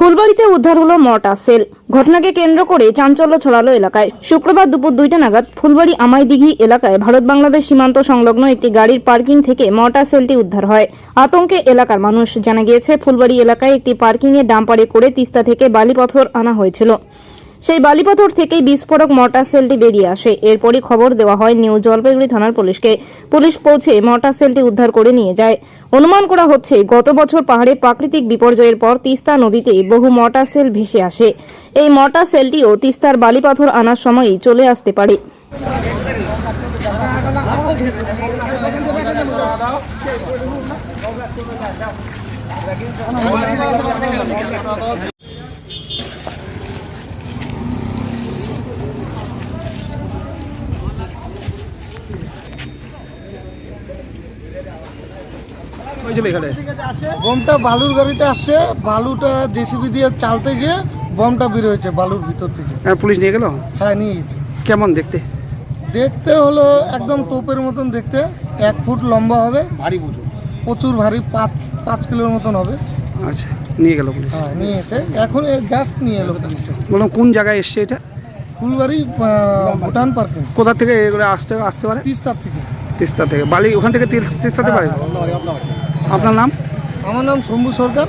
ফুলবাড়িতে উদ্ধার হলো মর্টা সেল। ঘটনাকে কেন্দ্র করে চাঞ্চল্য ছড়ালো এলাকায়। শুক্রবার দুপুর দুইটা নাগাদ ফুলবাড়ি আমাইদিঘি এলাকায় ভারত বাংলাদেশ সীমান্ত সংলগ্ন একটি গাড়ির পার্কিং থেকে মর্টা সেলটি উদ্ধার হয়। আতঙ্কে এলাকার মানুষ জানা গিয়েছে, ফুলবাড়ি এলাকায় একটি পার্কিংয়ে ডাম্পারে করে তিস্তা থেকে বালিপথর আনা হয়েছিল। সেই বালিপাথর থেকেই বিস্ফোরক মর্টার সেলটি বেরিয়ে আসে। এরপরই খবর দেওয়া হয়, নিউ জলপাইগুড়ি থানার পুলিশকে। পুলিশ পৌঁছে মর্টার সেলটি উদ্ধার করে নিয়ে যায়। অনুমান করা হচ্ছে, গত বছর পাহাড়ে প্রাকৃতিক বিপর্যয়ের পর তিস্তা নদীতে বহু মর্টার সেল ভেসে আসে। এই মর্টার সেলটিও তিস্তার বালিপাথর আনার সময়ই চলে আসতে পারে। হয়েছিল এখানে? বমটা বালুর গাড়িতে আসছে বালুটা জেসিবি দিয়ে চালতে গিয়ে বমটা বের হয়েছে বালুর ভিতর থেকে। আর পুলিশ নিয়ে গেল? হ্যাঁ নিয়ে গেছে। কেমন দেখতে? দেখতে হলো একদম তোপের মতন দেখতে এক ফুট লম্বা হবে। ভারী প্রচুর। প্রচুর ভারী পাঁচ পাঁচ কিলোর মতন হবে। আচ্ছা নিয়ে গেল পুলিশ? হ্যাঁ নিয়েছে এখন জাস্ট নিয়ে এলো পুলিশ। বললাম কোন জায়গায় এসছে এটা? ফুলবাড়ি ভুটান পার্কিং। কোথা থেকে এগুলো আসতে আসতে পারে? তিস্তার থেকে। তিস্তা থেকে। বালি ওখান থেকে তিস্তাতে পারে? আপনার নাম? আমার নাম শম্ভু সরকার।